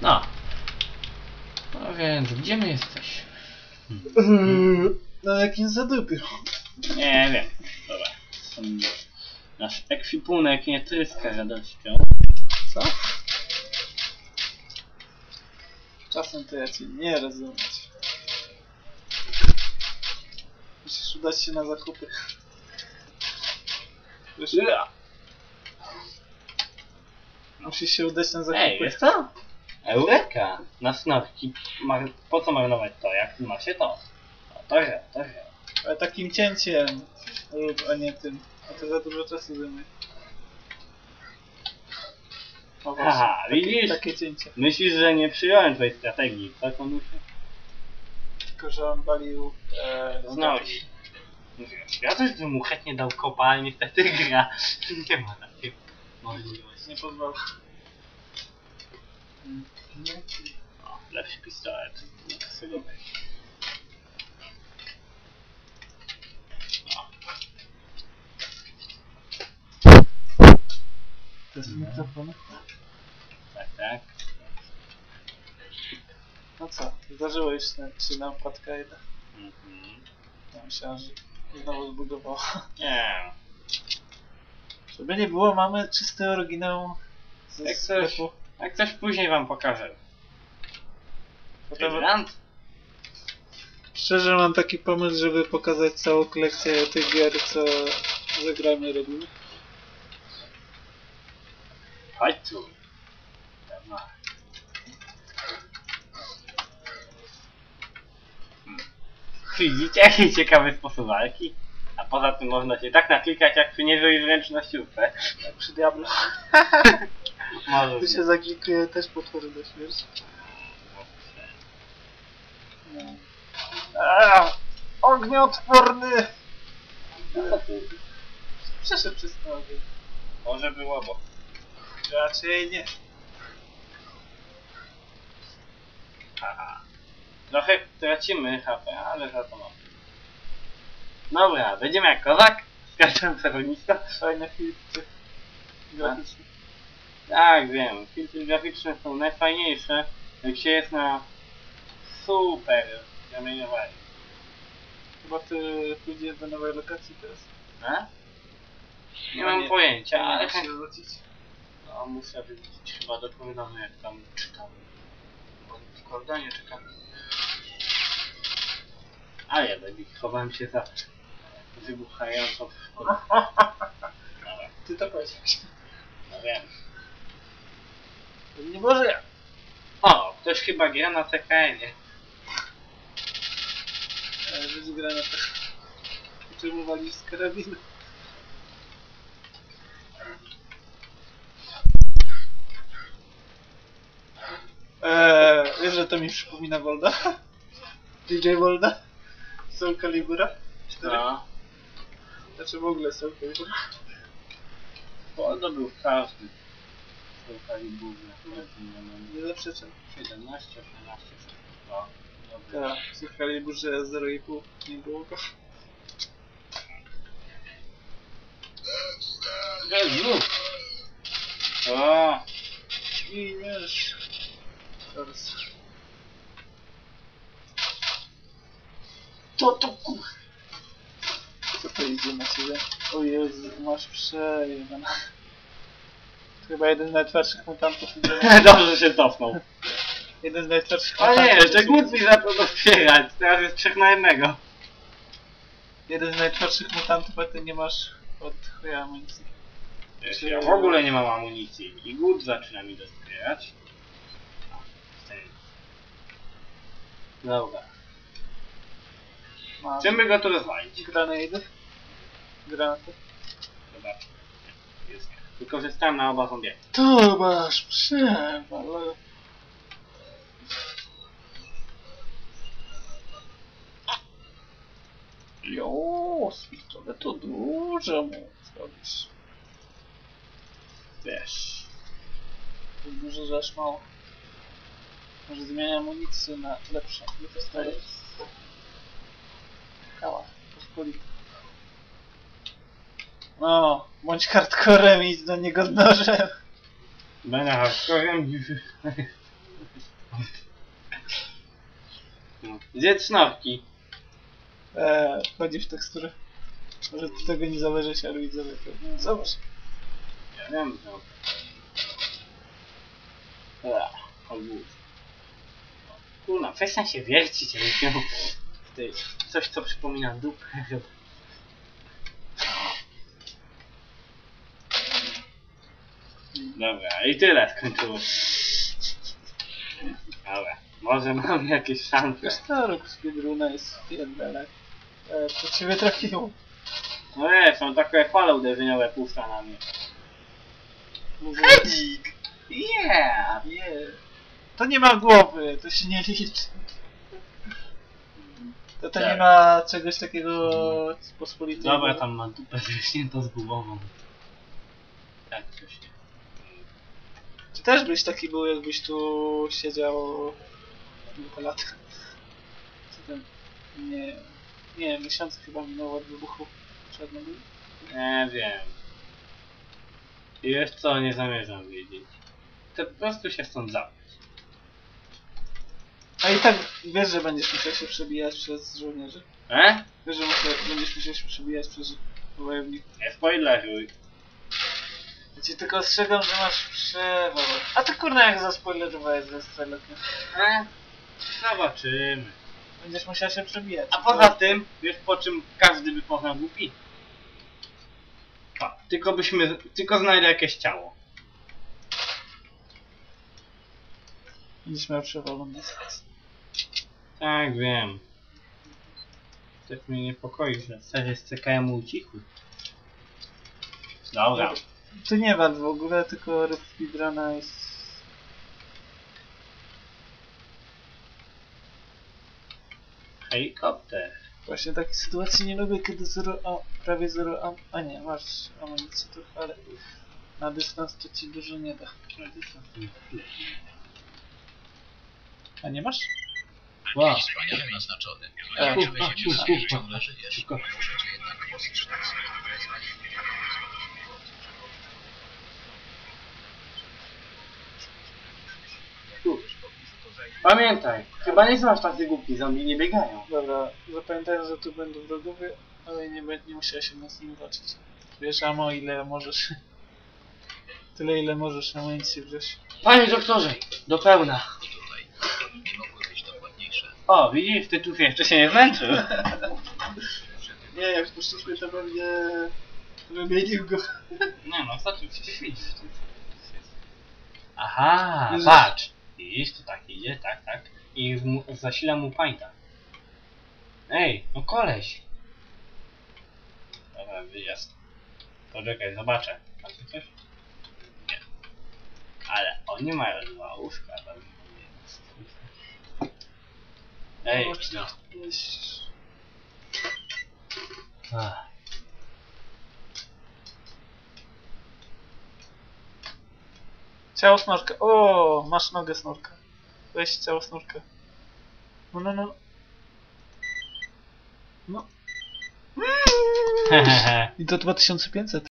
No. No więc, gdzie my jesteśmy? Na jakim zadupiu? Nie wiem. Dobra. Są- Nasz ekwipunek nie tryska radością. Co? Czasem to ja cię nie rozumieć. Musisz udać się na zakupy. Wiesz, Musisz się udać na zakupy. Ej, wiesz co? Eureka! Na snorki. Mar- po co marnować to, jak ma się to? No, to źle, to źle. Ale takim cięciem rób, a nie tym. A to za dużo czasu zajmuje. O właśnie, widzisz? takie cięcie. Myślisz, że nie przyjąłem twojej strategii, co konusie? Tylko, że on walił... E, Znałeś. Ja też bym mu chętnie dał kopa, ale niestety gra. Nie ma takiej możliwości. Nie pozwala. O, lepszy pistolet. Sobie No. To jest mikrofon. Tak, tak. No co, zdarzyło już się, nam wpadka jedna. Mhm. Ja myślałem, że znowu zbudowało. Nie. Żeby nie było, mamy czysty oryginał ze sklepu. Jak coś później wam pokażę. Potem, Hydrant? szczerze mam taki pomysł, żeby pokazać całą kolekcję tych gier, co zagramy robimy. Chodź tu. Dobra. Hmm. Widzicie, jaki ciekawy sposób walki? A poza tym można się tak naklikać jak przy niezłej zręcznościówce. Jak przy Diablo. Może Tu się zaklikuje też potwory do śmierci. No. Aaa, ognioodporny! Przeszedł przez ten ogień. Może było, bo... Raczej nie. Haha. Trochę tracimy HP, ale za to mam. Dobra, będziemy jak kozak. Skaczem sterowisko. Fajne filtry graficzne. Tak, wiem. Filtry graficzne są najfajniejsze, jak się jest na super zamieniowaniu. Chyba ty pójdziesz do nowej lokacji teraz. A? Nie No mam pojęcia, ale się no, muszę wrócić chyba do Kordonu, jak tam czytam. Bo w Kordonie czekam. A ja baby, chowałem się za wybuchającą Ty to powiedziałeś. no wiem. Nie może ja. O, ktoś chyba gra na CKN-ie. Ale będzie gra na tak. Czemu walisz z karabinu? Eee, wiesz, że to mi przypomina Volda? DJ Volda? Soul Calibura? 4? No, Znaczy w ogóle Soul Calibura? Poldo był w każdym. W kaliburze. Nie zaprzeczam. 17, 18, 16. Dobra. Tak, w Soul Caliburze 0,5 nie było go. Jezu! O, I wiesz... Teraz. to to kur... Co to idzie na ciebie? O Jezu, masz przejebane. Chyba jeden z najtwardszych mutantów. Dobrze, się cofnął. Jeden z najtwardszych O nie, jeszcze głód mi za to dotwierać. Teraz jest trzech na jednego. Jeden z najtwardszych mutantów, a ty nie masz od chuja amunicji. Wiesz, Ja w ogóle nie mam amunicji. I głód zaczyna mi ten. Dobra. Masz Czym by go tu rozwalić? granady? Granaty? Zobacz. Jest. Wykorzystałem na oba zombie. To masz przewal. Jo, z pistoletu dużo mu zrobisz. Wiesz. To dużo, aż mało. Może zmienia amunicję na lepszą. Nie pistolet. Kała, pospolita. No, bądź hardcorem i idź do niego nożem. Będę hardcorem. No. Zjedz sznurki. Eee, wchodzi w teksturę. Może ty tego nie zauważysz, ale widzowie pewnie zobacz. Ja wiem, no. Ech, obóz. Kurna, przestań się wiercić, ale się... Ty, coś co przypomina dupę. Dobra, i tyle skończyło. Dobra, może mam jakieś szanse. Wiesz co, rok speedruna jest pierdele. Eee, to ciebie trafiło. No nie, są takie fale uderzeniowe puszcza na mnie. Hedzik! Yeah! Nie. To nie ma głowy, to się nie liczy. To to nie Tak. ma czegoś takiego pospolitego. Dobra, tam ma dupę wyśniętą z głową. Tak, coś też byś taki był, jakbyś tu siedział kilka lat. Co tam? Nie, nie, miesiąc chyba minęło od wybuchu czarnego. Nie wiem. I wiesz co, nie zamierzam wiedzieć. Chcę po prostu się stąd zabrać. A i tak wiesz, że będziesz musiał się przebijać przez żołnierzy. E? Wiesz, że musiał, będziesz musiał się przebijać przez wojowników. Nie spoileruj. Ja tylko ostrzegam, że masz przewagę. A ty kurna jak zaspoilerowałeś ze Strelokiem. E? Zobaczymy. Będziesz musiał się przebijać. A poza tym, wiesz po czym każdy by poznał głupi? Tak, tylko byśmy, tylko znajdę jakieś ciało. Będziesz miał sens. Tak, wiem. Coś mnie niepokoi, że sery z CKM ucichły. Dobra. Tu nie wal w ogóle, tylko rób speedruna jest... Helikopter. Właśnie takiej sytuacji nie lubię, kiedy zero a, prawie zero am... A nie, masz amunicję trochę, ale na dystans to ci dużo nie da. A nie masz? Wow. Wspaniale naznaczony. Kurwa. ciągle żyjesz. Muszę cię jednak ostrzec. Pamiętaj, chyba nie znasz tacy głupi, zombie nie biegają. Dobra, zapamiętaj, że tu będą wrogowie, ale nie, będzie- nie musiałeś się z nim walczyć. Wiesz, amo ile możesz... Tyle ile możesz amunicji wziąć. Panie doktorze, do pełna. O, widzisz, ty tu jeszcze się nie zmęczył. Nie, jak poszliśmy to pewnie... Wymienił go. Nie no, znaczy ćwiczyć. Aha, patrz. Widzisz, to tak idzie, tak, tak. I mu, zasila mu pańta. Ej, no koleś. Dobra, wyjazd. Poczekaj, zobaczę. Macie coś? Nie. Ale oni mają dwa łóżka. tam jest. Ej, no. Ach. Ciało snorka. O, masz nogę snorka. Weź ciało snorka. No, no, no. No. I to 2500.